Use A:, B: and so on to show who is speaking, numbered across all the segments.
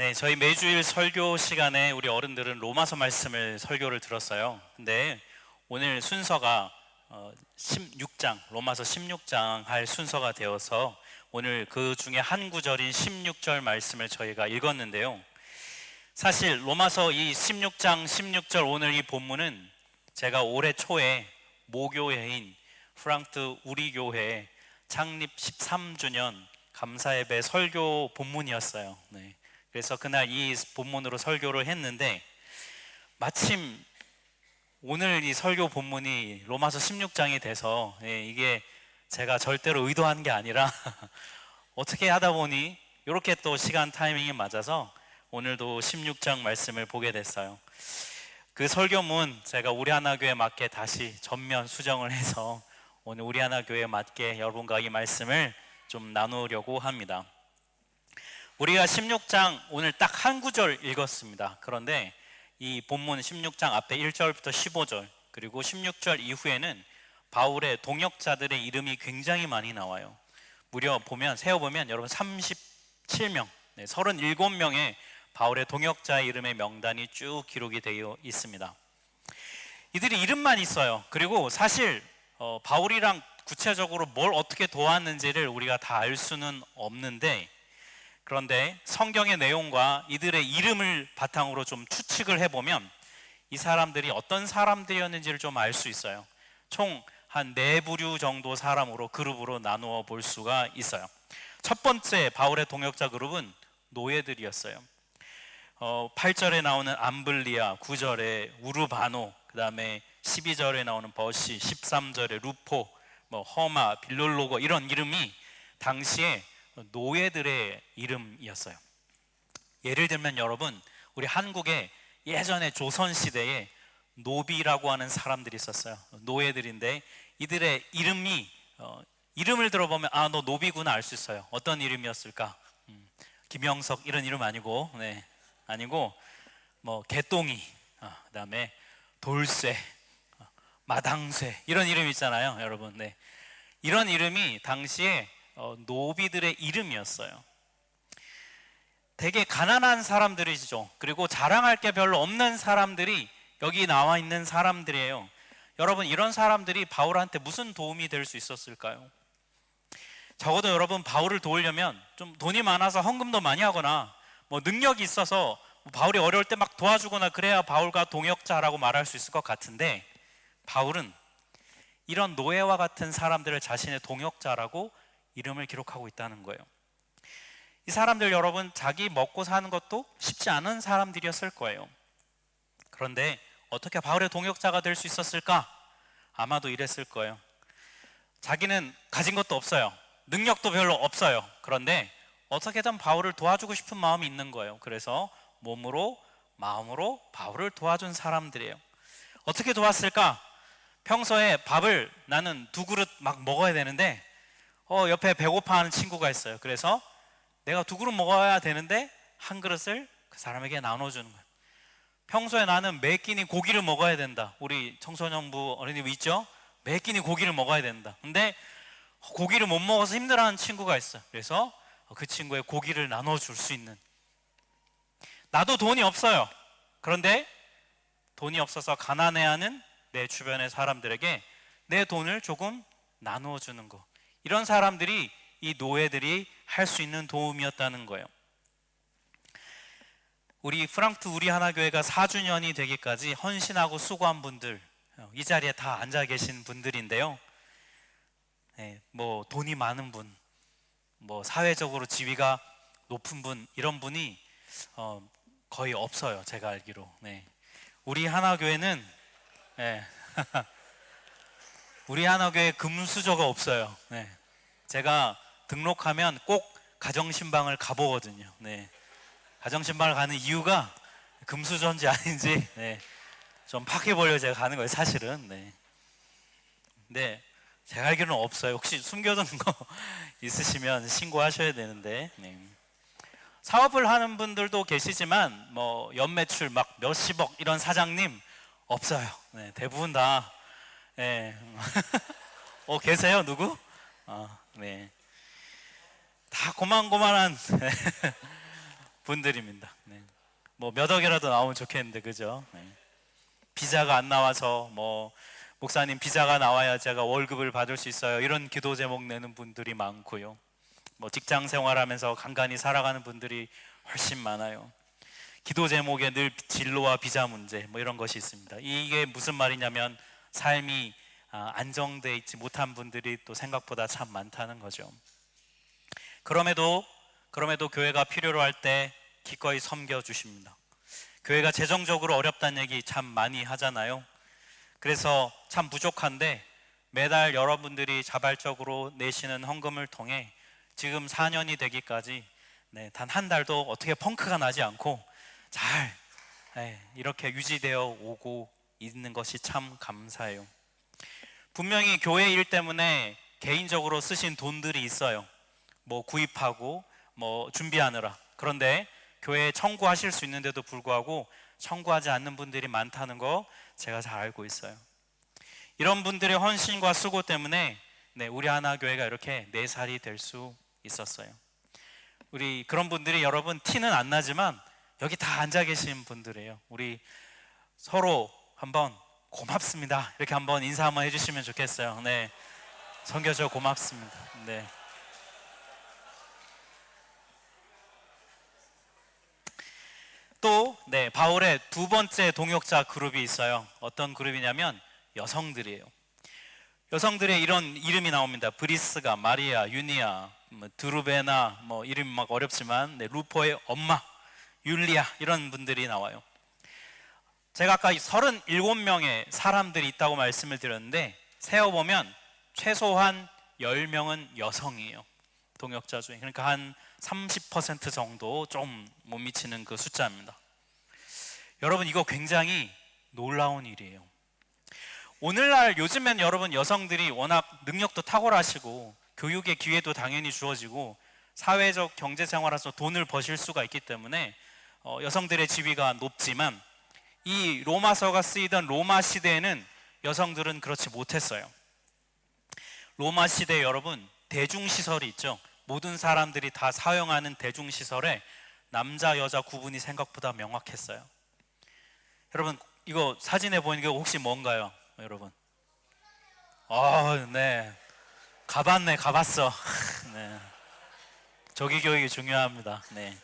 A: 네, 저희 매주일 설교 시간에 우리 어른들은 로마서 말씀을 설교를 들었어요. 근데 오늘 순서가 어, 16장, 로마서 16장 할 순서가 되어서 오늘 그 중에 한 구절인 16절 말씀을 저희가 읽었는데요. 사실 로마서 이 16장 16절 오늘 이 본문은 제가 올해 초에 모교회인 프랑트 우리 교회 창립 13주년 감사 예배 설교 본문이었어요. 네. 그래서 그날 이 본문으로 설교를 했는데 마침 오늘 이 설교 본문이 로마서 16장이 돼서 예, 이게 제가 절대로 의도한 게 아니라 어떻게 하다 보니 이렇게 또 시간 타이밍이 맞아서 오늘도 16장 말씀을 보게 됐어요. 그 설교문 제가 우리 하나 교회 맞게 다시 전면 수정을 해서 오늘 우리 하나 교회 맞게 여러분과 이 말씀을 좀 나누려고 합니다. 우리가 16장 오늘 딱 한 구절 읽었습니다. 그런데 이 본문 16장 앞에 1절부터 15절 그리고 16절 이후에는 바울의 동역자들의 이름이 굉장히 많이 나와요. 무려 보면 세어 보면 여러분 37명, 네, 37명의 바울의 동역자의 이름의 명단이 쭉 기록이 되어 있습니다. 이들이 이름만 있어요. 그리고 사실 어, 바울이랑 구체적으로 뭘 어떻게 도왔는지를 우리가 다 알 수는 없는데 그런데 성경의 내용과 이들의 이름을 바탕으로 좀 추측을 해보면 이 사람들이 어떤 사람들이었는지를 좀 알 수 있어요. 총 한 네 부류 정도 사람으로 그룹으로 나누어 볼 수가 있어요. 첫 번째 바울의 동역자 그룹은 노예들이었어요. 어, 8절에 나오는 암블리아, 9절에 우르바노, 그 다음에 12절에 나오는 버시, 13절에 루포, 뭐 허마, 빌롤로고 이런 이름이 당시에 노예들의 이름이었어요. 예를 들면 여러분, 우리 한국에 예전에 조선 시대에 노비라고 하는 사람들이 있었어요. 노예들인데 이들의 이름이 어, 이름을 들어보면 아 너 노비구나 알 수 있어요. 어떤 이름이었을까? 음, 김영석 이런 이름 아니고, 네, 아니고 뭐 개똥이, 어, 그다음에 돌쇠, 어, 마당쇠 이런 이름 있잖아요, 여러분. 네, 이런 이름이 당시에 어, 노비들의 이름이었어요. 되게 가난한 사람들이죠. 그리고 자랑할 게 별로 없는 사람들이 여기 나와 있는 사람들이에요. 여러분 이런 사람들이 바울한테 무슨 도움이 될 수 있었을까요? 적어도 여러분 바울을 도우려면 좀 돈이 많아서 헌금도 많이 하거나 뭐 능력이 있어서 바울이 어려울 때 막 도와주거나 그래야 바울과 동역자라고 말할 수 있을 것 같은데 바울은 이런 노예와 같은 사람들을 자신의 동역자라고 이름을 기록하고 있다는 거예요. 이 사람들 여러분 자기 먹고 사는 것도 쉽지 않은 사람들이었을 거예요. 그런데 어떻게 바울의 동역자가 될 수 있었을까? 아마도 이랬을 거예요. 자기는 가진 것도 없어요. 능력도 별로 없어요. 그런데 어떻게든 바울을 도와주고 싶은 마음이 있는 거예요. 그래서 몸으로 마음으로 바울을 도와준 사람들이에요. 어떻게 도왔을까? 평소에 밥을 나는 두 그릇 막 먹어야 되는데 어, 옆에 배고파하는 친구가 있어요. 그래서 내가 두 그릇 먹어야 되는데 한 그릇을 그 사람에게 나눠주는 거예요. 평소에 나는 매 끼니 고기를 먹어야 된다. 우리 청소년부 어린이부 있죠? 매 끼니 고기를 먹어야 된다. 근데 고기를 못 먹어서 힘들어하는 친구가 있어요. 그래서 그 친구의 고기를 나눠줄 수 있는. 나도 돈이 없어요. 그런데 돈이 없어서 가난해하는 내 주변의 사람들에게 내 돈을 조금 나누어 주는 거. 이런 사람들이 이 노예들이 할 수 있는 도움이었다는 거예요. 우리 프랑트 우리 하나 교회가 4주년이 되기까지 헌신하고 수고한 분들 이 자리에 다 앉아 계신 분들인데요. 네, 뭐 돈이 많은 분, 뭐 사회적으로 지위가 높은 분 이런 분이 어, 거의 없어요. 제가 알기로. 네. 우리 하나 교회는 네. 우리 하나 교회 금수저가 없어요. 네. 제가 등록하면 꼭 가정신방을 가보거든요. 네. 가정신방을 가는 이유가 금수저인지 아닌지 네. 좀 파악해보려고 제가 가는 거예요. 사실은. 네. 근데 제가 알기로는 없어요. 혹시 숨겨둔 거 있으시면 신고하셔야 되는데. 네. 사업을 하는 분들도 계시지만 뭐 연매출 막 몇십억 이런 사장님 없어요. 네, 대부분 다 네. 어 계세요 누구? 아, 네. 다 고만고만한 분들입니다. 네. 뭐몇 억이라도 나오면 좋겠는데 그죠? 네. 비자가 안 나와서 뭐 목사님 비자가 나와야 제가 월급을 받을 수 있어요. 이런 기도 제목 내는 분들이 많고요. 뭐 직장 생활하면서 간간히 살아가는 분들이 훨씬 많아요. 기도 제목에 늘 진로와 비자 문제 뭐 이런 것이 있습니다. 이게 무슨 말이냐면 삶이 아, 안정돼 있지 못한 분들이 또 생각보다 참 많다는 거죠. 그럼에도 그럼에도 교회가 필요로 할 때 기꺼이 섬겨 주십니다. 교회가 재정적으로 어렵다는 얘기 참 많이 하잖아요. 그래서 참 부족한데 매달 여러분들이 자발적으로 내시는 헌금을 통해 지금 4년이 되기까지 네, 단 한 달도 어떻게 펑크가 나지 않고 잘 네, 이렇게 유지되어 오고 있는 것이 참 감사해요. 분명히 교회 일 때문에 개인적으로 쓰신 돈들이 있어요. 뭐 구입하고 뭐 준비하느라. 그런데 교회에 청구하실 수 있는데도 불구하고 청구하지 않는 분들이 많다는 거 제가 잘 알고 있어요. 이런 분들의 헌신과 수고 때문에 네, 우리 하나 교회가 이렇게 네 살이 될 수 있었어요. 우리 그런 분들이 여러분 티는 안 나지만 여기 다 앉아 계신 분들이에요. 우리 서로 한번 고맙습니다. 이렇게 한번 인사 한번 해주시면 좋겠어요. 네, 성교조 고맙습니다. 네. 또, 네, 바울의 두 번째 동역자 그룹이 있어요. 어떤 그룹이냐면 여성들이에요. 여성들의 이런 이름이 나옵니다. 브리스가, 마리아, 유니아, 뭐 드루베나, 뭐 이름 막 어렵지만 네, 루포의 엄마, 율리아 이런 분들이 나와요. 제가 아까 37명의 사람들이 있다고 말씀을 드렸는데 세어보면 최소한 10명은 여성이에요. 동역자 중에. 그러니까 한 30% 정도 좀 못 미치는 그 숫자입니다. 여러분 이거 굉장히 놀라운 일이에요. 오늘날 요즘엔 여러분 여성들이 워낙 능력도 탁월하시고 교육의 기회도 당연히 주어지고 사회적 경제 생활에서 돈을 버실 수가 있기 때문에 어, 여성들의 지위가 높지만 이 로마서가 쓰이던 로마 시대에는 여성들은 그렇지 못했어요. 로마 시대 여러분 대중시설이 있죠. 모든 사람들이 다 사용하는 대중시설에 남자 여자 구분이 생각보다 명확했어요. 여러분 이거 사진에 보이는 게 혹시 뭔가요, 여러분? 아, 네. 가봤네, 가봤어. 네. 조기 교육이 중요합니다. 네.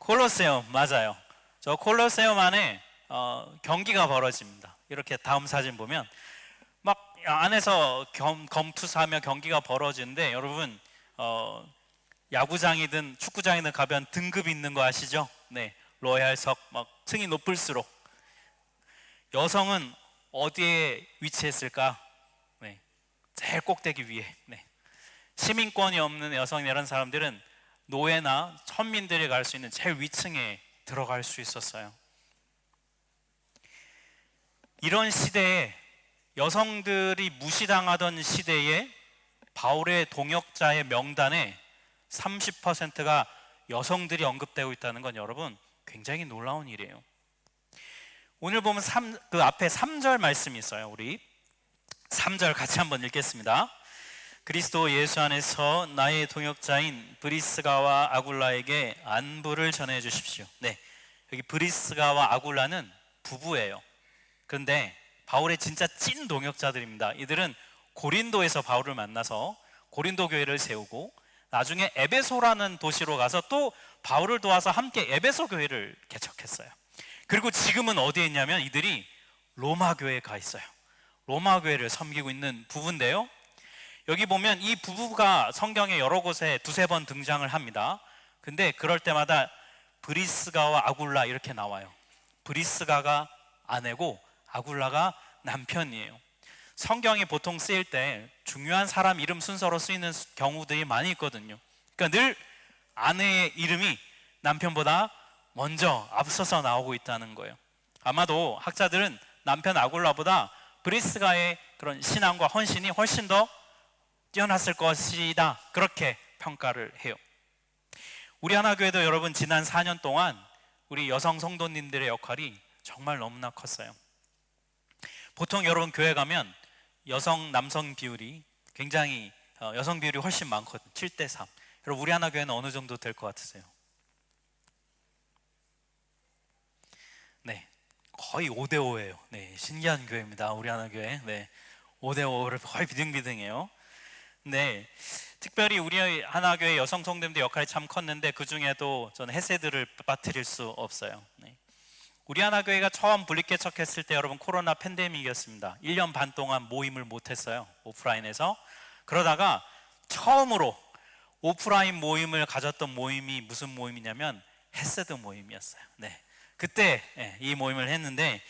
A: 콜로세움 맞아요. 저 콜로세움 안에 어, 경기가 벌어집니다. 이렇게 다음 사진 보면 막 안에서 겸, 검투사하며 경기가 벌어지는데 여러분 어, 야구장이든 축구장이든 가면 등급이 있는 거 아시죠? 네, 로얄석 막 층이 높을수록 여성은 어디에 위치했을까? 네, 제일 꼭대기 위에. 네. 시민권이 없는 여성 이런 사람들은 노예나 천민들이 갈 수 있는 제일 위층에 들어갈 수 있었어요. 이런 시대에 여성들이 무시당하던 시대에 바울의 동역자의 명단에 30%가 여성들이 언급되고 있다는 건 여러분 굉장히 놀라운 일이에요. 오늘 보면 3, 그 앞에 3절 말씀이 있어요. 우리 3절 같이 한번 읽겠습니다. 그리스도 예수 안에서 나의 동역자인 브리스가와 아굴라에게 안부를 전해 주십시오. 네. 여기 브리스가와 아굴라는 부부예요. 그런데 바울의 진짜 찐 동역자들입니다. 이들은 고린도에서 바울을 만나서 고린도 교회를 세우고 나중에 에베소라는 도시로 가서 또 바울을 도와서 함께 에베소 교회를 개척했어요. 그리고 지금은 어디에 있냐면 이들이 로마 교회에 가 있어요. 로마 교회를 섬기고 있는 부부인데요. 여기 보면 이 부부가 성경에 여러 곳에 두세 번 등장을 합니다. 근데 그럴 때마다 브리스가와 아굴라 이렇게 나와요. 브리스가가 아내고 아굴라가 남편이에요. 성경이 보통 쓰일 때 중요한 사람 이름 순서로 쓰이는 경우들이 많이 있거든요. 그러니까 늘 아내의 이름이 남편보다 먼저 앞서서 나오고 있다는 거예요. 아마도 학자들은 남편 아굴라보다 브리스가의 그런 신앙과 헌신이 훨씬 더 뛰어났을 것이다. 그렇게 평가를 해요. 우리 하나교회도 여러분 지난 4년 동안 우리 여성 성도님들의 역할이 정말 너무나 컸어요. 보통 여러분 교회 가면 여성 남성 비율이 굉장히 어, 여성 비율이 훨씬 많거든요. 7대 3. 여러분 우리 하나교회는 어느 정도 될 것 같으세요? 네. 거의 5대 5예요. 네. 신기한 교회입니다. 우리 하나교회. 네. 5대 5를 거의 비등비등해요. 네, 특별히 우리 하나 교회 여성 성도님들 역할이 참 컸는데 그 중에도 저는 헤세드를 빠뜨릴 수 없어요. 네. 우리 하나 교회가 처음 분립개척했을 때 여러분 코로나 팬데믹이었습니다. 1년 반 동안 모임을 못했어요. 오프라인에서 그러다가 처음으로 오프라인 모임을 가졌던 모임이 무슨 모임이냐면 헤세드 모임이었어요. 네, 그때 예, 이 모임을 했는데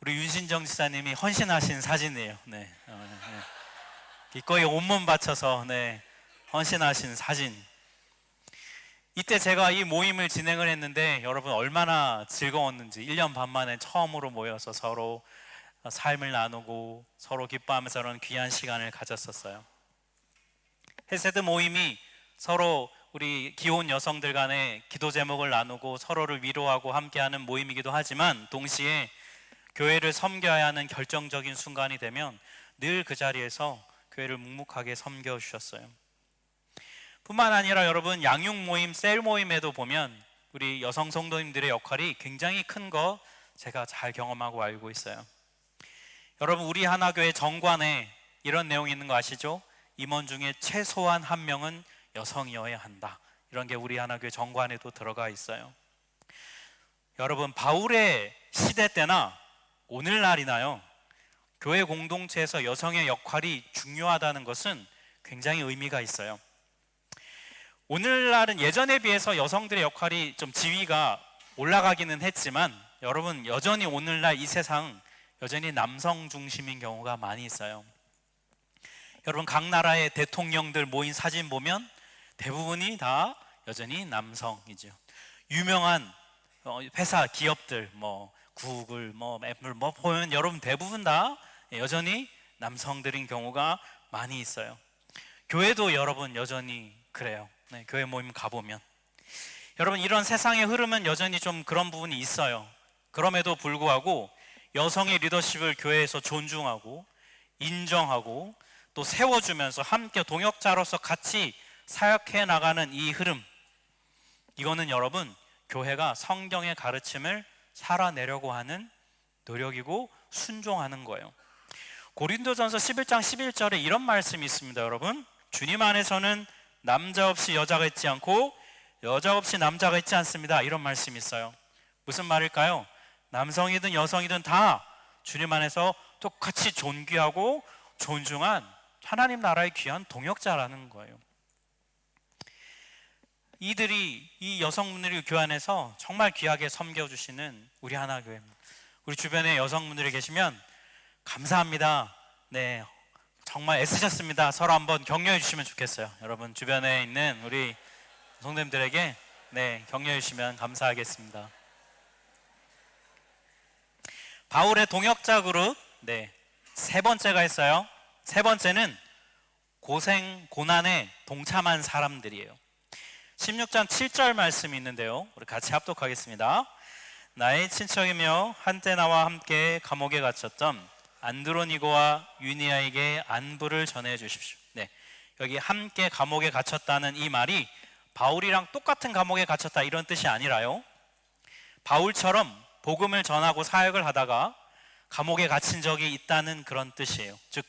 A: 우리 윤신정 지사님이 헌신하신 사진이에요. 네, 어, 네. 거의 온몸 바쳐서 네, 헌신하신 사진. 이때 제가 이 모임을 진행을 했는데 여러분 얼마나 즐거웠는지 1년 반 만에 처음으로 모여서 서로 삶을 나누고 서로 기뻐하면서 그런 귀한 시간을 가졌었어요. 헤세드 모임이 서로 우리 기혼 여성들 간의 기도 제목을 나누고 서로를 위로하고 함께하는 모임이기도 하지만 동시에 교회를 섬겨야 하는 결정적인 순간이 되면 늘 그 자리에서 교회를 묵묵하게 섬겨 주셨어요. 뿐만 아니라 여러분 양육 모임, 셀 모임에도 보면 우리 여성 성도님들의 역할이 굉장히 큰 거 제가 잘 경험하고 알고 있어요. 여러분 우리 하나교회 정관에 이런 내용이 있는 거 아시죠? 임원 중에 최소한 한 명은 여성이어야 한다. 이런 게 우리 하나교회 정관에도 들어가 있어요. 여러분 바울의 시대 때나 오늘날이나요. 교회 공동체에서 여성의 역할이 중요하다는 것은 굉장히 의미가 있어요. 오늘날은 예전에 비해서 여성들의 역할이 좀 지위가 올라가기는 했지만 여러분 여전히 오늘날 이 세상 여전히 남성 중심인 경우가 많이 있어요. 여러분 각 나라의 대통령들 모인 사진 보면 대부분이 다 여전히 남성이죠. 유명한 어, 회사 기업들 뭐 구글 뭐 애플 뭐 보면 여러분 대부분 다 여전히 남성들인 경우가 많이 있어요. 교회도 여러분 여전히 그래요. 네, 교회 모임 가보면 여러분 이런 세상의 흐름은 여전히 좀 그런 부분이 있어요. 그럼에도 불구하고 여성의 리더십을 교회에서 존중하고 인정하고 또 세워주면서 함께 동역자로서 같이 사역해 나가는 이 흐름 이거는 여러분 교회가 성경의 가르침을 살아내려고 하는 노력이고 순종하는 거예요. 고린도전서 11장 11절에 이런 말씀이 있습니다, 여러분. 주님 안에서는 남자 없이 여자가 있지 않고 여자 없이 남자가 있지 않습니다. 이런 말씀이 있어요. 무슨 말일까요? 남성이든 여성이든 다 주님 안에서 똑같이 존귀하고 존중한 하나님 나라의 귀한 동역자라는 거예요. 이들이 이 여성분들이 교회 안에서 정말 귀하게 섬겨주시는 우리 하나교회입니다. 우리 주변에 여성분들이 계시면 감사합니다. 네, 정말 애쓰셨습니다. 서로 한번 격려해 주시면 좋겠어요. 여러분 주변에 있는 우리 성도님들에게 네 격려해 주시면 감사하겠습니다. 바울의 동역자 그룹 네 세 번째가 있어요. 세 번째는 고생 고난에 동참한 사람들이에요. 16장 7절 말씀이 있는데요. 우리 같이 합독하겠습니다. 나의 친척이며 한때 나와 함께 감옥에 갇혔던 안드로니고와 유니아에게 안부를 전해 주십시오. 네. 여기 함께 감옥에 갇혔다는 이 말이 바울이랑 똑같은 감옥에 갇혔다 이런 뜻이 아니라요. 바울처럼 복음을 전하고 사역을 하다가 감옥에 갇힌 적이 있다는 그런 뜻이에요. 즉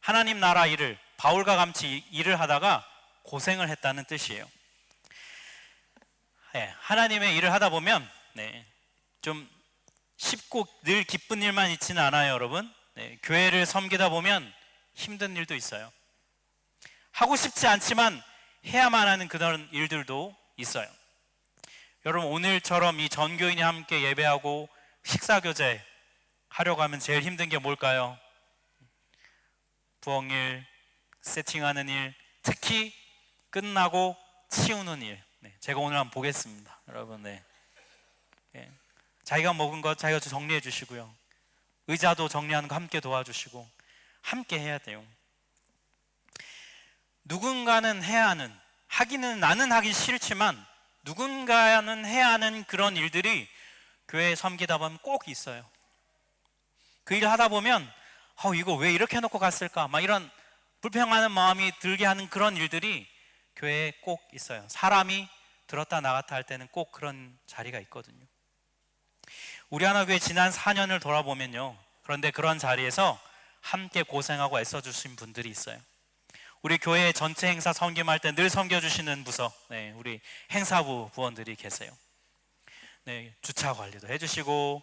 A: 하나님 나라 일을 바울과 같이 일을 하다가 고생을 했다는 뜻이에요. 네, 하나님의 일을 하다 보면 네, 좀 쉽고 늘 기쁜 일만 있지는 않아요, 여러분. 네, 교회를 섬기다 보면 힘든 일도 있어요. 하고 싶지 않지만 해야만 하는 그런 일들도 있어요. 여러분 오늘처럼 이 전교인이 함께 예배하고 식사 교제 하려고 하면 제일 힘든 게 뭘까요? 부엌일, 세팅하는 일, 특히 끝나고 치우는 일. 네, 제가 오늘 한번 보겠습니다. 여러분, 네. 네. 자기가 먹은 것 자기가 정리해 주시고요. 의자도 정리하는 거 함께 도와주시고 함께 해야 돼요. 누군가는 해야 하는 하기는 나는 하기 싫지만 누군가는 해야 하는 그런 일들이 교회에 섬기다 보면 꼭 있어요. 그일 하다 보면 어, 이거 왜 이렇게 해놓고 갔을까? 막 이런 불평하는 마음이 들게 하는 그런 일들이 교회에 꼭 있어요. 사람이 들었다 나갔다 할 때는 꼭 그런 자리가 있거든요. 우리 하나교회 지난 4년을 돌아보면요. 그런데 그런 자리에서 함께 고생하고 애써주신 분들이 있어요. 우리 교회 전체 행사 섬김할 때 늘 섬겨주시는 부서, 네, 우리 행사부 부원들이 계세요. 네, 주차 관리도 해주시고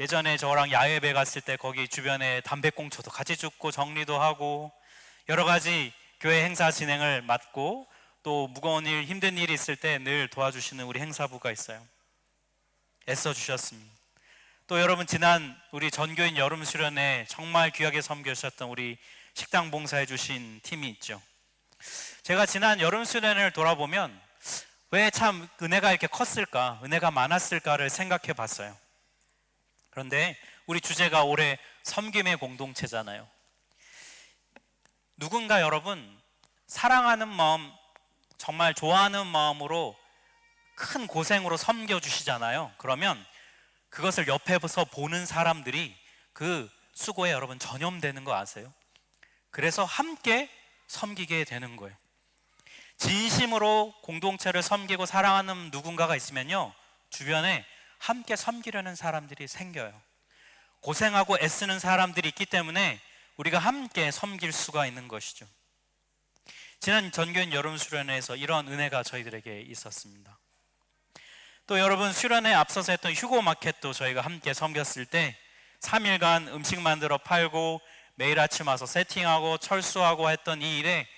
A: 예전에 저랑 야외배 갔을 때 거기 주변에 담배꽁초도 같이 줍고 정리도 하고 여러 가지 교회 행사 진행을 맡고 또 무거운 일, 힘든 일이 있을 때 늘 도와주시는 우리 행사부가 있어요. 애써 주셨습니다. 또 여러분 지난 우리 전교인 여름 수련회 정말 귀하게 섬겨주셨던 우리 식당 봉사해 주신 팀이 있죠. 제가 지난 여름 수련회를 돌아보면 왜 참 은혜가 이렇게 컸을까, 은혜가 많았을까를 생각해 봤어요. 그런데 우리 주제가 올해 섬김의 공동체잖아요. 누군가 여러분 사랑하는 마음, 정말 좋아하는 마음으로 큰 고생으로 섬겨 주시잖아요. 그러면 그것을 옆에서 보는 사람들이 그 수고에 여러분 전염되는 거 아세요? 그래서 함께 섬기게 되는 거예요. 진심으로 공동체를 섬기고 사랑하는 누군가가 있으면요. 주변에 함께 섬기려는 사람들이 생겨요. 고생하고 애쓰는 사람들이 있기 때문에 우리가 함께 섬길 수가 있는 것이죠. 지난 전교인 여름 수련회에서 이런 은혜가 저희들에게 있었습니다. 또 여러분 수련회 앞서서 했던 휴고 마켓도 저희가 함께 섬겼을 때 3일간 음식 만들어 팔고 매일 아침 와서 세팅하고 철수하고 했던 이 일에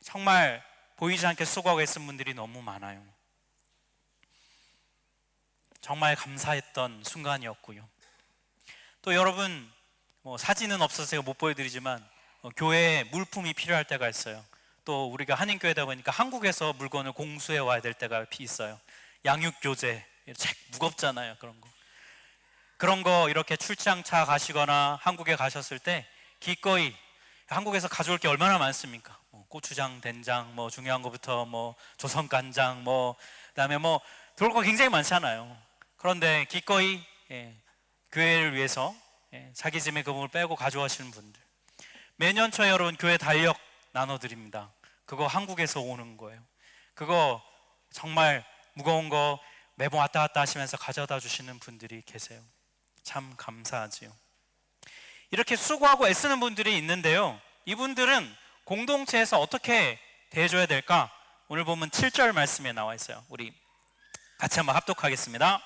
A: 정말 보이지 않게 수고하고 있는 분들이 너무 많아요. 정말 감사했던 순간이었고요. 또 여러분 뭐 사진은 없어서 제가 못 보여드리지만 어, 교회에 물품이 필요할 때가 있어요. 또 우리가 한인교회다 보니까 한국에서 물건을 공수해 와야 될 때가 있어요. 양육 교재 책 무겁잖아요 그런 거. 그런 거 이렇게 출장차 가시거나 한국에 가셨을 때 기꺼이 한국에서 가져올 게 얼마나 많습니까? 뭐 고추장, 된장, 뭐 중요한 거부터 뭐 조선 간장, 뭐 그다음에 뭐 들어올 거 굉장히 많잖아요. 그런데 기꺼이 예, 교회를 위해서 예, 자기 짐의 금을 빼고 가져가시는 분들 매년 초에 여러분 교회 달력 나눠드립니다. 그거 한국에서 오는 거예요. 그거 정말 무거운 거 매번 왔다 갔다 하시면서 가져다 주시는 분들이 계세요. 참 감사하지요. 이렇게 수고하고 애쓰는 분들이 있는데요. 이분들은 공동체에서 어떻게 대해줘야 될까? 오늘 보면 7절 말씀에 나와 있어요. 우리 같이 한번 합독하겠습니다.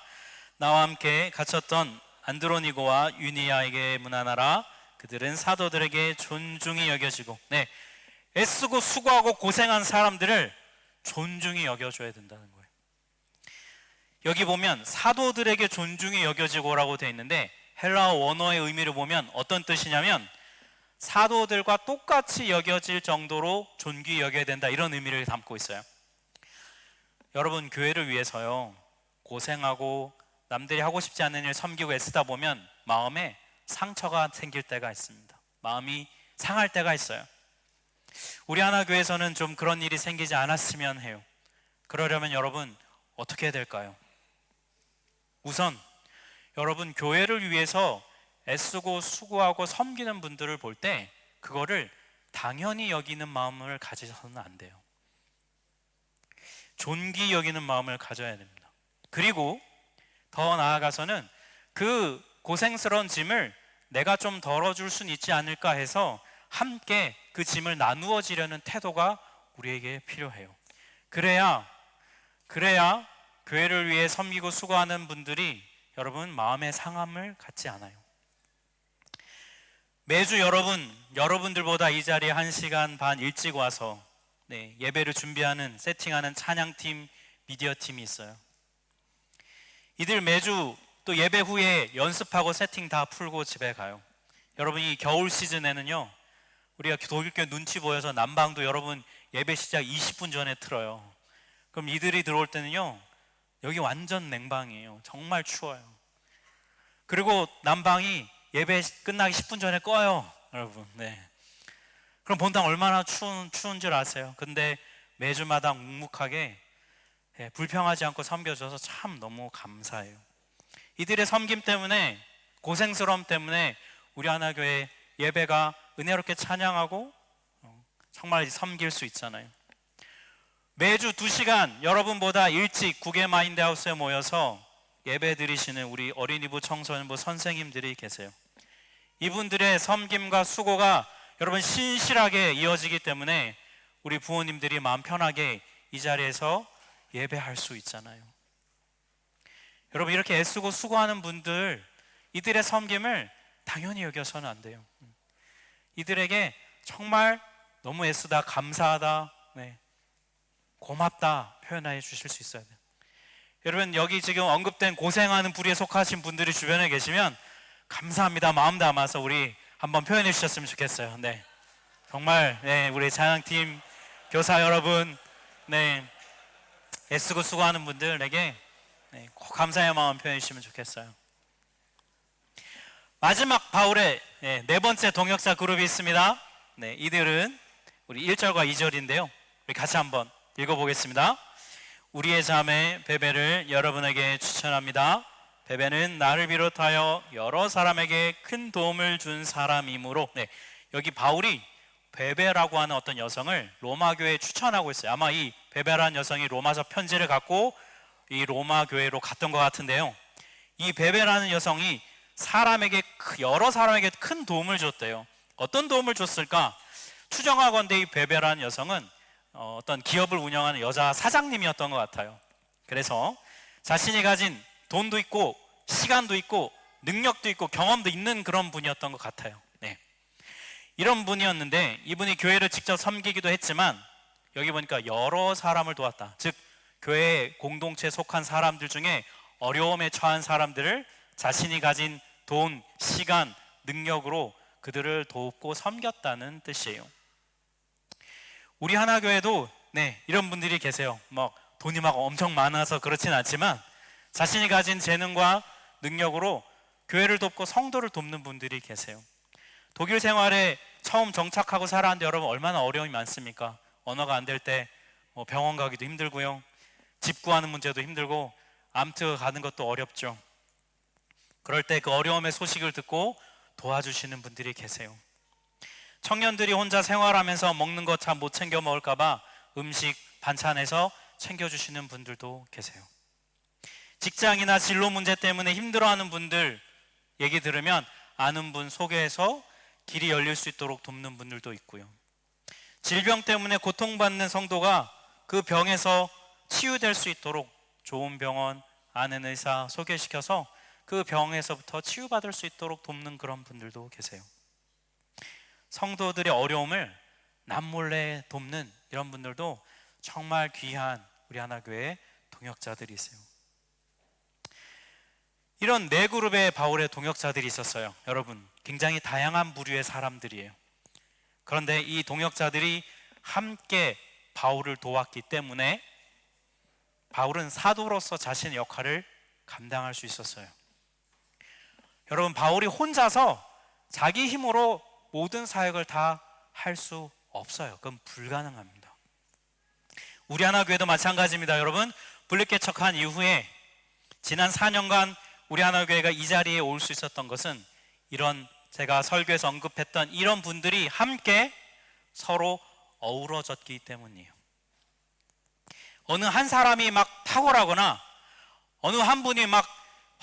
A: 나와 함께 갇혔던 안드로니고와 유니아에게 문안하라. 그들은 사도들에게 존중이 여겨지고, 네, 애쓰고 수고하고 고생한 사람들을 존중이 여겨줘야 된다는 거예요. 여기 보면 사도들에게 존중이 여겨지고라고 되어 있는데 헬라어 원어의 의미를 보면 어떤 뜻이냐면 사도들과 똑같이 여겨질 정도로 존귀 여겨야 된다 이런 의미를 담고 있어요. 여러분 교회를 위해서요 고생하고 남들이 하고 싶지 않은 일 섬기고 애쓰다 보면 마음에 상처가 생길 때가 있습니다. 마음이 상할 때가 있어요. 우리 하나 교회에서는 좀 그런 일이 생기지 않았으면 해요. 그러려면 여러분 어떻게 해야 될까요? 우선 여러분 교회를 위해서 애쓰고 수고하고 섬기는 분들을 볼 때 그거를 당연히 여기는 마음을 가지셔서는 안 돼요. 존귀 여기는 마음을 가져야 됩니다. 그리고 더 나아가서는 그 고생스러운 짐을 내가 좀 덜어줄 수 있지 않을까 해서 함께 그 짐을 나누어지려는 태도가 우리에게 필요해요. 그래야, 그래야 교회를 위해 섬기고 수고하는 분들이 여러분 마음의 상함을 갖지 않아요. 매주 여러분, 여러분들보다 이 자리에 한 시간 반 일찍 와서 네, 예배를 준비하는, 세팅하는 찬양팀, 미디어 팀이 있어요. 이들 매주 또 예배 후에 연습하고 세팅 다 풀고 집에 가요. 여러분 이 겨울 시즌에는요, 우리가 독일교 눈치 보여서 난방도 여러분 예배 시작 20분 전에 틀어요. 그럼 이들이 들어올 때는요, 여기 완전 냉방이에요. 정말 추워요. 그리고 난방이 예배 끝나기 10분 전에 꺼요, 여러분. 네. 그럼 본당 얼마나 추운 추운 줄 아세요? 근데 매주마다 묵묵하게 예, 불평하지 않고 섬겨줘서 참 너무 감사해요. 이들의 섬김 때문에 고생스러움 때문에 우리 하나교회 예배가 은혜롭게 찬양하고 어, 정말 섬길 수 있잖아요. 매주 두 시간 여러분보다 일찍 국외 마인드 하우스에 모여서 예배 드리시는 우리 어린이부 청소년부 선생님들이 계세요. 이분들의 섬김과 수고가 여러분 신실하게 이어지기 때문에 우리 부모님들이 마음 편하게 이 자리에서 예배할 수 있잖아요. 여러분 이렇게 애쓰고 수고하는 분들 이들의 섬김을 당연히 여겨서는 안 돼요. 이들에게 정말 너무 애쓰다 감사하다 네. 고맙다 표현해 주실 수 있어야 돼요. 여러분 여기 지금 언급된 고생하는 부리에 속하신 분들이 주변에 계시면 감사합니다 마음 담아서 우리 한번 표현해 주셨으면 좋겠어요. 네 정말 네, 우리 찬양팀 교사 여러분 네 애쓰고 수고하는 분들에게 네, 꼭 감사의 마음 표현해 주시면 좋겠어요. 마지막 바울의 네, 네 번째 동역자 그룹이 있습니다. 네, 이들은 우리 1절과 2절인데요. 우리 같이 한번 읽어보겠습니다. 우리의 자매 베베를 여러분에게 추천합니다. 베베는 나를 비롯하여 여러 사람에게 큰 도움을 준 사람이므로 네, 여기 바울이 베베라고 하는 어떤 여성을 로마 교회에 추천하고 있어요. 아마 이 베베라는 여성이 로마서 편지를 갖고 이 로마 교회로 갔던 것 같은데요. 이 베베라는 여성이 사람에게 크- 여러 사람에게 큰 도움을 줬대요. 어떤 도움을 줬을까? 추정하건대 이 베베라는 여성은 어, 어떤 기업을 운영하는 여자 사장님이었던 것 같아요. 그래서 자신이 가진 돈도 있고 시간도 있고 능력도 있고 경험도 있는 그런 분이었던 것 같아요. 네. 이런 분이었는데 이분이 교회를 직접 섬기기도 했지만 여기 보니까 여러 사람을 도왔다. 즉 교회 공동체에 속한 사람들 중에 어려움에 처한 사람들을 자신이 가진 돈, 시간, 능력으로 그들을 돕고 섬겼다는 뜻이에요. 우리 하나교회도 네, 이런 분들이 계세요. 막 돈이 막 엄청 많아서 그렇진 않지만 자신이 가진 재능과 능력으로 교회를 돕고 성도를 돕는 분들이 계세요. 독일 생활에 처음 정착하고 살았는데 여러분 얼마나 어려움이 많습니까? 언어가 안 될 때 뭐 병원 가기도 힘들고요. 집 구하는 문제도 힘들고 암트 가는 것도 어렵죠. 그럴 때 그 어려움의 소식을 듣고 도와주시는 분들이 계세요. 청년들이 혼자 생활하면서 먹는 거참못 챙겨 먹을까봐 음식 반찬에서 챙겨주시는 분들도 계세요. 직장이나 진로 문제 때문에 힘들어하는 분들 얘기 들으면 아는 분 소개해서 길이 열릴 수 있도록 돕는 분들도 있고요. 질병 때문에 고통받는 성도가 그 병에서 치유될 수 있도록 좋은 병원, 아는 의사 소개시켜서 그 병에서부터 치유받을 수 있도록 돕는 그런 분들도 계세요. 성도들의 어려움을 남몰래 돕는 이런 분들도 정말 귀한 우리 하나교회 동역자들이 있어요. 이런 네 그룹의 바울의 동역자들이 있었어요. 여러분, 굉장히 다양한 부류의 사람들이에요. 그런데 이 동역자들이 함께 바울을 도왔기 때문에 바울은 사도로서 자신의 역할을 감당할 수 있었어요. 여러분, 바울이 혼자서 자기 힘으로 모든 사역을 다 할 수 없어요. 그건 불가능합니다. 우리 하나 교회도 마찬가지입니다. 여러분, 분립개척한 이후에 지난 4년간 우리 하나 교회가 이 자리에 올 수 있었던 것은 이런 제가 설교에서 언급했던 이런 분들이 함께 서로 어우러졌기 때문이에요. 어느 한 사람이 막 탁월하거나 어느 한 분이 막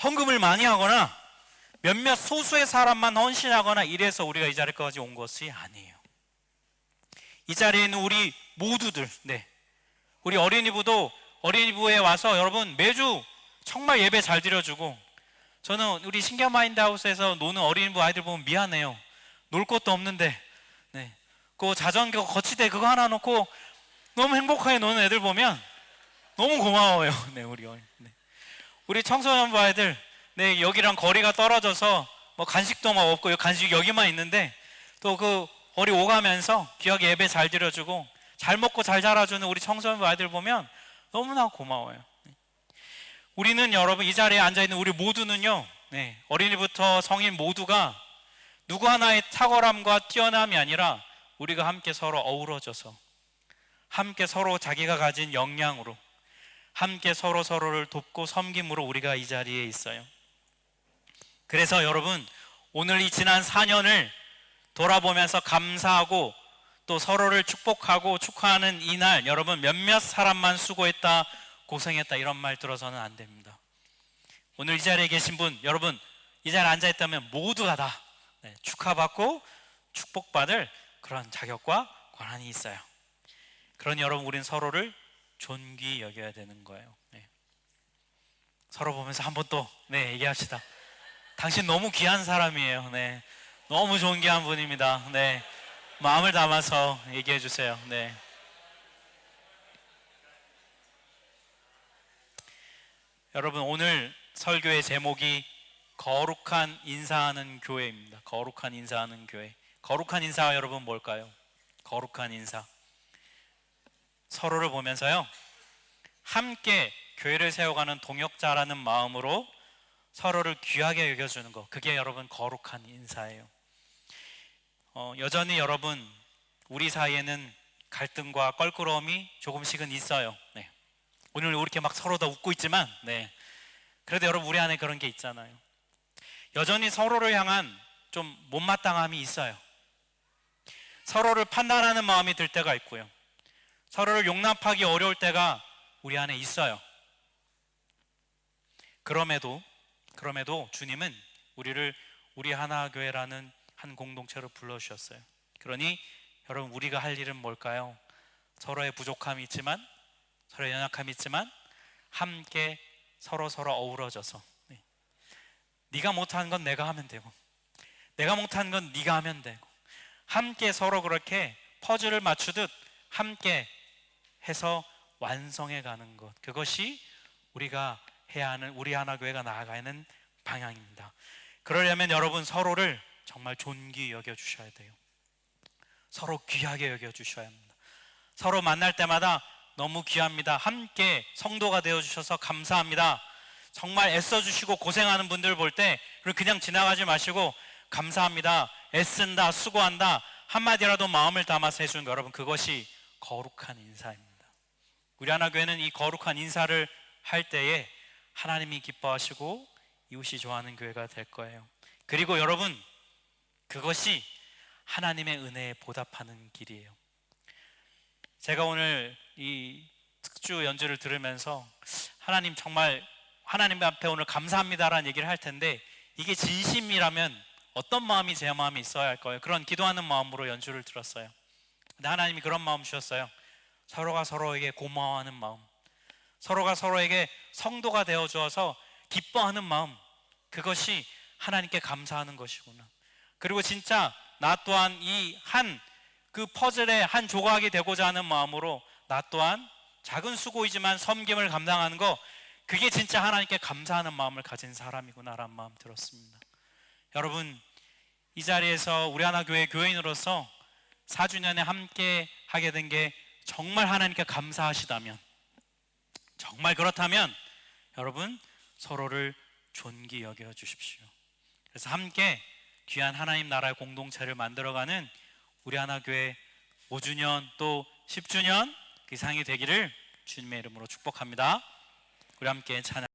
A: 헌금을 많이 하거나 몇몇 소수의 사람만 헌신하거나 이래서 우리가 이 자리까지 온 것이 아니에요. 이 자리에 있는 우리 모두들, 네. 우리 어린이부도 어린이부에 와서 여러분 매주 정말 예배 잘 드려주고 저는 우리 신경 마인드 하우스에서 노는 어린이부 아이들 보면 미안해요. 놀 것도 없는데, 네. 그 자전거 거치대 그거 하나 놓고 너무 행복하게 노는 애들 보면 너무 고마워요. 네, 우리 어린. 네. 우리 청소년부 아이들, 네, 여기랑 거리가 떨어져서 뭐 간식도 막 없고 간식 여기만 있는데 또 그 거리 오가면서 귀하게 예배 잘 드려주고 잘 먹고 잘 자라주는 우리 청소년부 아이들 보면 너무나 고마워요. 우리는 여러분 이 자리에 앉아 있는 우리 모두는요, 네, 어린이부터 성인 모두가 누구 하나의 탁월함과 뛰어남이 아니라 우리가 함께 서로 어우러져서 함께 서로 자기가 가진 역량으로 함께 서로 서로를 돕고 섬김으로 우리가 이 자리에 있어요. 그래서 여러분 오늘 이 지난 4년을 돌아보면서 감사하고 또 서로를 축복하고 축하하는 이날 여러분 몇몇 사람만 수고했다 고생했다 이런 말 들어서는 안 됩니다. 오늘 이 자리에 계신 분 여러분 이 자리에 앉아 있다면 모두가 다 네, 축하받고 축복받을 그런 자격과 권한이 있어요. 그러니 여러분 우리는 서로를 존귀 여겨야 되는 거예요. 네. 서로 보면서 한번 또 네, 얘기합시다. 당신 너무 귀한 사람이에요. 네. 너무 존귀한 분입니다. 네. 마음을 담아서 얘기해 주세요. 네. 여러분 오늘 설교의 제목이 거룩한 인사하는 교회입니다. 거룩한 인사하는 교회. 거룩한 인사 여러분 뭘까요? 거룩한 인사. 서로를 보면서요. 함께 교회를 세워가는 동역자라는 마음으로 서로를 귀하게 여겨주는 것. 그게 여러분 거룩한 인사예요. 어, 여전히 여러분 우리 사이에는 갈등과 껄끄러움이 조금씩은 있어요. 네. 오늘 이렇게 막 서로 다 웃고 있지만, 네. 그래도 여러분 우리 안에 그런 게 있잖아요. 여전히 서로를 향한 좀 못마땅함이 있어요. 서로를 판단하는 마음이 들 때가 있고요. 서로를 용납하기 어려울 때가 우리 안에 있어요. 그럼에도 그럼에도 주님은 우리를 우리 하나 교회라는 한 공동체로 불러 주셨어요. 그러니 여러분 우리가 할 일은 뭘까요? 서로의 부족함이 있지만 서로의 연약함이 있지만 함께 서로 서로 어우러져서 네. 네가 못하는 건 내가 하면 되고 내가 못하는 건 네가 하면 되고 함께 서로 그렇게 퍼즐을 맞추듯 함께 해서 완성해 가는 것 그것이 우리가 해야 하는 우리 하나 교회가 나아가는 방향입니다. 그러려면 여러분 서로를 정말 존귀 여겨 주셔야 돼요. 서로 귀하게 여겨 주셔야 합니다. 서로 만날 때마다 너무 귀합니다. 함께 성도가 되어 주셔서 감사합니다. 정말 애써 주시고 고생하는 분들 볼 때 그냥 지나가지 마시고 감사합니다. 애쓴다, 수고한다 한마디라도 마음을 담아서 해주는 거 여러분 그것이 거룩한 인사입니다. 우리 하나 교회는 이 거룩한 인사를 할 때에 하나님이 기뻐하시고 이웃이 좋아하는 교회가 될 거예요. 그리고 여러분 그것이 하나님의 은혜에 보답하는 길이에요. 제가 오늘 이 특주 연주를 들으면서 하나님 정말 하나님 앞에 오늘 감사합니다라는 얘기를 할 텐데 이게 진심이라면 어떤 마음이 제 마음에 있어야 할 거예요. 그런 기도하는 마음으로 연주를 들었어요. 근데 하나님이 그런 마음 주셨어요. 서로가 서로에게 고마워하는 마음, 서로가 서로에게 성도가 되어 주어서 기뻐하는 마음, 그것이 하나님께 감사하는 것이구나. 그리고 진짜 나 또한 이 한 그 퍼즐의 한 조각이 되고자 하는 마음으로 나 또한 작은 수고이지만 섬김을 감당하는 거 그게 진짜 하나님께 감사하는 마음을 가진 사람이구나라는 마음 들었습니다. 여러분 이 자리에서 우리 하나 교회 교인으로서 4주년에 함께 하게 된 게 정말 하나님께 감사하시다면 정말 그렇다면 여러분 서로를 존귀 여겨 주십시오. 그래서 함께 귀한 하나님 나라의 공동체를 만들어가는 우리 하나 교회 5주년 또 10주년 그 이상이 되기를 주님의 이름으로 축복합니다. 우리 함께 찬양.